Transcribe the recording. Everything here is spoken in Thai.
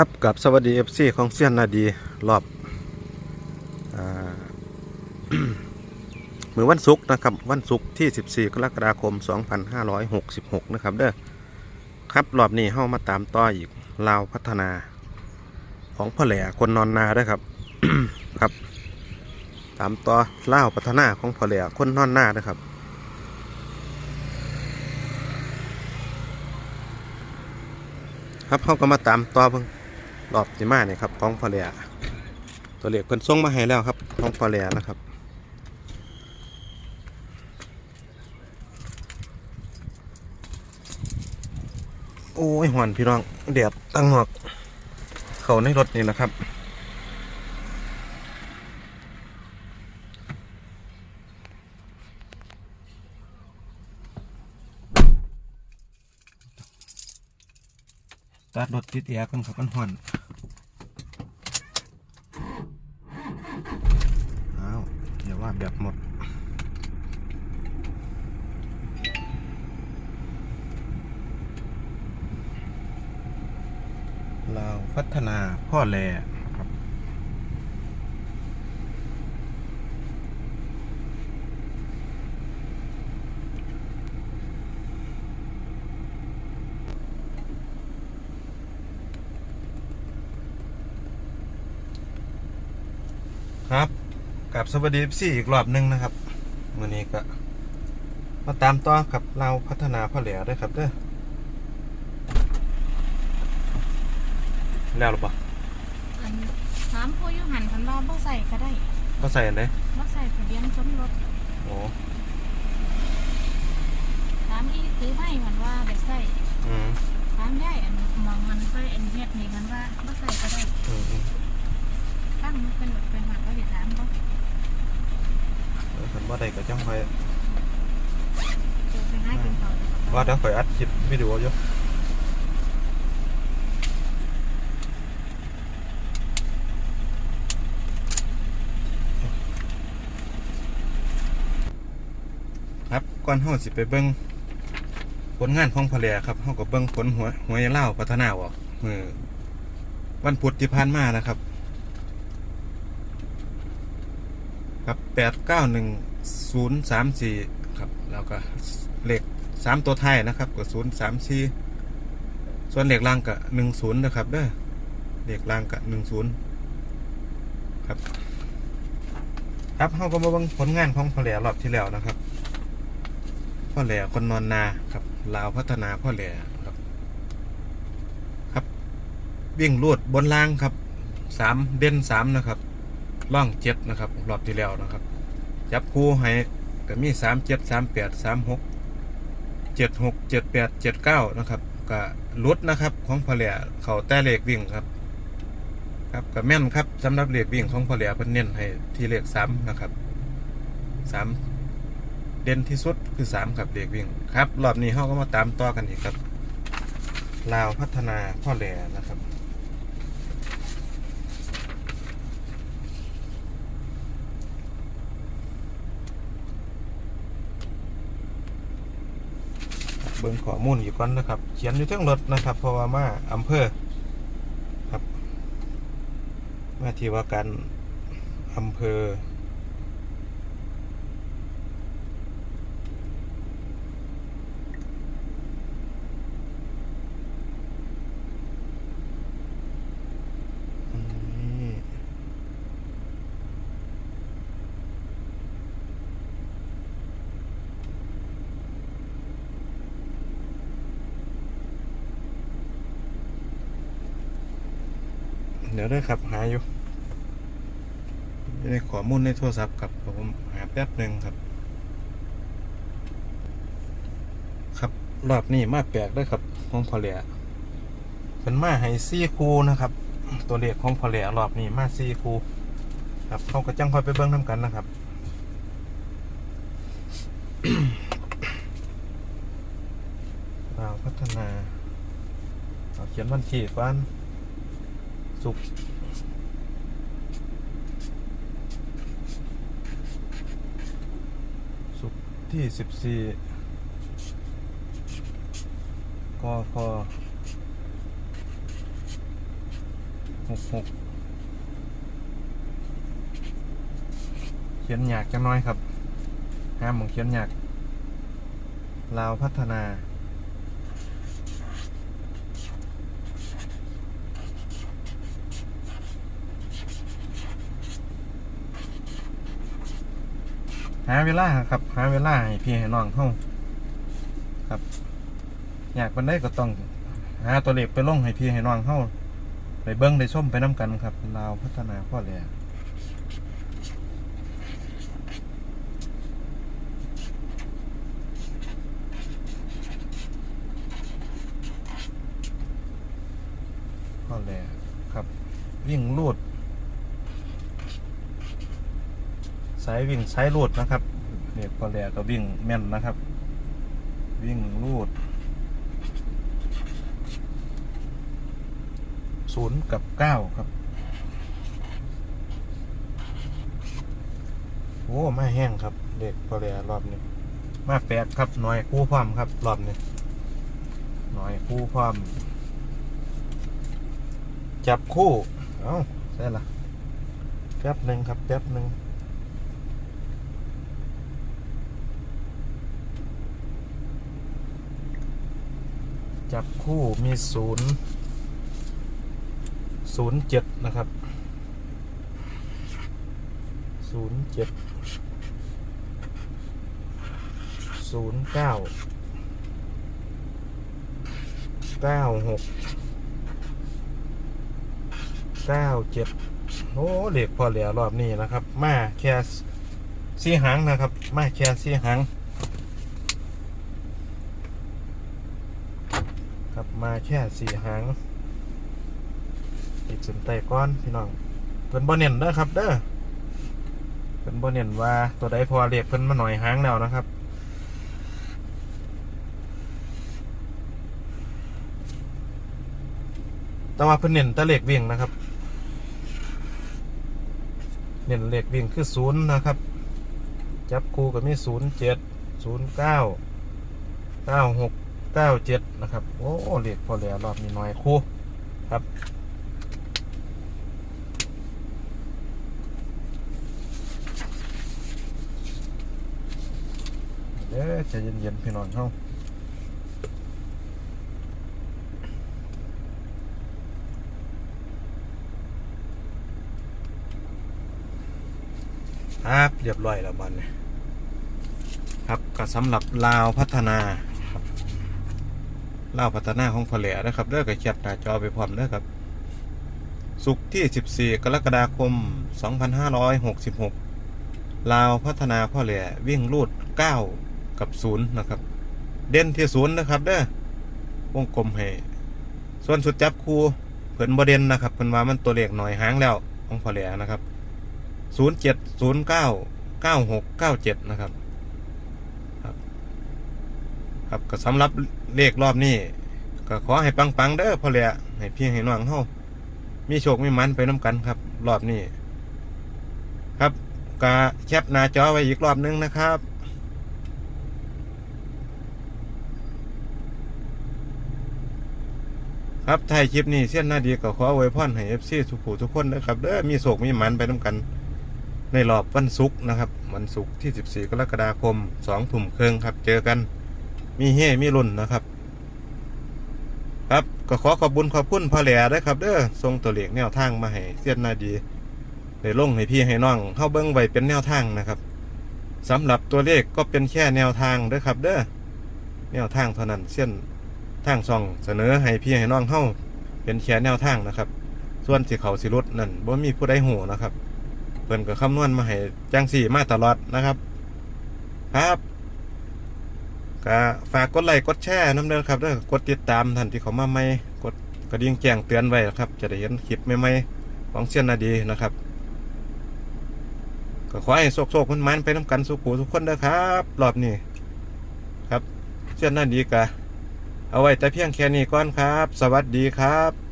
ครับกับสวัสดีเอฟซีของเซียนนาดีรอบอามือวันศุกร์นะครับวันศุกร์ที่ 14 กรกฎาคม 2566 นะครับเด้อครับรอบนี้เข้ามาตามต่ออีกลาวพัฒนาของพ่อแหล่คนนอนนาด้วยครับครับ ตามต่อลาวพัฒนาของพ่อแหล่คนนอนนาด้วยครับครับเขาก็มาตามต่อเพิ่ง รอบที่มาเนี่ยครับของพอเลียตัวเลขเพิ่นส่งมาให้แล้วครับของพอเลียนะครับโอ้ยหอนพี่น้องแดดตั้งหอก เขาในรถนี่แหละครับ ตัดรถติดแอร์กันครับมันหอนอ้าวเดี๋ยวว่าแบบหมด ลาวพัฒนาพ่อแลครับครับกับสวัสดีสี่อีกรอบหนึงนะครับวันนี้ก็มาตามต่อกับเราพัฒนาพ่อแหล่ด้วยครับเด้อ แล้วหรือเปล่าอันถามผู้อยุหันคันว่าบ่ใส่ก็ได้ก็ใส่อันไหนบ่ใส่ทะเบียนสมรสโอ้ถามอีถือไม่มันว่าได้ใส่อืมถามได้อันมองมันไปอันเฮ็ดนี่มันว่าบ่ใส่ก็ได้อืมอืมตั้งมันเป็นแบบเป็นหมักก็สิถามบ่เออผมว่าได้ก็จังคอยเดี๋ยวไปหากินข้าวดีกว่าเดี๋ยวคอยอัดคลิปวิดีโออยู่ ก่อนเฮาสิไปเบิ่งผลงานของพะแลครับเฮาก็เบิ่งผลหัวหัวยาเล่าพัฒนาออกมือวันพุธที่ผ่านมานะครับ ครับแปดเก้าหนึ่งศูนย์สามสี่ครับแล้วก็เหลขสามตัวไทยนะครับก็ศูนย์สามสี่ส่วนเหลขล่างก็หนึ่งศูนย์นะครับเด้อเหลขล่างก็หนึ่งศูนย์ครับ ครับเขาก็มาเบังผลงานของพ่อแลรอบที่แล้วนะครับ พ่อแหล่คนนอนนาครับลาวพัฒนาพ่อแหล่ครับ ครับ วิ่งลูดบนล่างครับสามเด่นสามนะครับล่องเจ็ดนะครับรอบที่แล้วนะครับ จับคู่ให้ก็มีสามเจ็ดสามแปดสามหกเจ็ดหกเจ็ดแปดเจ็ดเก้านะครับก็ลุดนะครับของพอเหลียเขาแต่เลขวิ่งครับครับก็แม่นครับสำหรับเลขวิ่งของพอเหลียเพิ่นเน้นให้ที่เลขสามนะครับสาม เด่นที่สุดคือสามครับเลขวิ่งครับรอบนี้เขาก็มาตามต่อกันอีกครับลาวพัฒนาพ่อเหลียนะครับเบิ่งข้อมูลอยู่ก่อนนะครับ เขียนอยู่เทั้งรถนะครับ เพราะว่ามาอำเภอครับ มาที่ว่าการอำเภอ อันนี้เดี๋ยวได้ครับหาอยู่ในข้อมูลในโทรศัพท์ครับผมหาแป๊บหนึ่งครับ ครับรอบนี้มาแปลกด้วยครับของพอเลียเป็นมาให้ซี่คูนะครับ ตัวเลขของพอเลียรอบนี้มาซี่คูครับเขาก็จังคอยไปเบิ้งน้ำกันนะครับเราวพัฒนาเอาเขียนวันที่ก่อน สุกสุกที่สิบสี่กคหกหกเขียนยากจังน้อยครับห้ามมองเขียนยากลาวพัฒนา หาเวลาครับ หาเวลาให้พี่ให้น้องเข้าครับ อยากวันได้ก็ต้องหาตัวเลขไปลงให้พี่ให้น้องเข้าไปเบิ้งได้ชมไปน้ำกันครับลาวพัฒนาพ่อแหล่พ่อแหล่ครับวิ่งลูด สายวิ่งสายลูดนะครับเนี่ยพอแหลก็วิ่งแม่นนะครับ วิ่งลูดศูนย์กับเก้าครับ โอ้มาแห้งครับ เด็กพอแหลรอบนี้มาแปดครับหน่อยคู่พร้อมครับรอบนี้หน่อยคู่พร้อมจับคู่ เอ้าใช่ละแป๊บหนึ่งครับแป๊บหนึ่ง จับคู่มีศูนย์ศูนย์เจ็ดนะครับศูนย์เจ็ดศูนย์เก้าเก้าหกเก้าเจ็ดโอ้เหล็กพอเหลือรอบนี้นะครับ มาแค่สี่หางนะครับ มาแค่สี่หาง ครับ มาแค่สี่หางอีกสนใจก้อนพี่น้องเป็นบ่เน่นเด้อครับเด้อเป็นบ่เน่นว่าตัวใดพอเรียกเพิ่นมาหน่อยหางแล้วนะครับแต่ว่าเพิ่นเน้นตะเลขวิ่งนะครับ เน้นเลขวิ่งคือศูนย์นะครับ จับคู่ก็มีศูนย์เจ็ดศูนย์เก้าเก้าหก เก้าเจ็ดนะครับ โอ้เรียกพอแล้วรอบนี้น้อยคู่ครับ เด้อใจเย็นๆพี่น้องเขาครับเรียบร้อยแล้วบันนี้ครับก็สำหรับลาวพัฒนา เล่าวพัฒนาของพอแหล่นะครับเด้อกับแคปหน้าจอไปพร้อมเด้อครับ สุกที่ 14 กรกฎาคม 2566 ลาวพัฒนาพ่อแหล่วิ่งรูด 9 กับ 0 นะครับ เด่นที่ 0 นะครับเด้อวงกลมให้ส่วนสุดจับคูเพิ่นบ่เด่นนะครับเพิ่นว่ามันตัวเลขหน่อยหางแล้วของพอแหล่นะครับ 07 09 96 97 นะครับครับก็สำหรับ เลขรอบนี้ก็ขอให้ปังๆเด้อพ่อแหละให้พี่ให้น้องเฮามีโชคมีมันไปน้ำกันครับ รอบนี้ครับก็แคปหน้าจอไว้อีกรอบนึงนะครับครับถ่ายคลิปนี้เส้นหน้าดีก็ขออวยพรให้ FC ทุกผู้ทุกคนนะครับเด้อมีโศกมีหมันไปน้ำกัน ในรอบวันศุกร์นะครับ วันศุกร์ที่ 14 กรกฎาคม2ทุ่มครึ่งครับ เจอกัน มีเฮมีรุ่นนะครับ ครับก็ขอขอบบุญขอบคุณพ่อแหล่ด้วยครับ เด้อส่งตัวเลขแนวทางมาให้เสียนนาดีได้ลงให้พี่ให้น้องเข้าเบิ้งไว้เป็นแนวทางนะครับสำหรับตัวเลขก็เป็นแค่แนวทางเด้อครับ เด้อแนวทางเท่านั้นเส้นทางส่องเสนอให้พี่ให้น้องเข้าเป็นแค่แนวทางนะครับ ส่วนสิเขาสิรุดนั่นบ่มีผู้ใดหูนะครับเพิ่นก็คำนวณมาให้จังสี่มาตลอดนะครับ ครับ ก็ฝากกดไลค์กดแชร์น้ำเด้อครับเด้อกดติดตามท่านที่เขามาใหม่กดกระดิ่งแจ้งเตือนไว้ครับ จะได้เห็นคลิปใหม่ๆของเสียนนาดีนะครับ ก็ขอให้โชคๆมันมันไปน้ำกันสุขูทุกคนเด้อครับรอบนี้ครับเสียนนาดีกะเอาไว้แต่เพียงแค่นี้ก่อนครับ สวัสดีครับ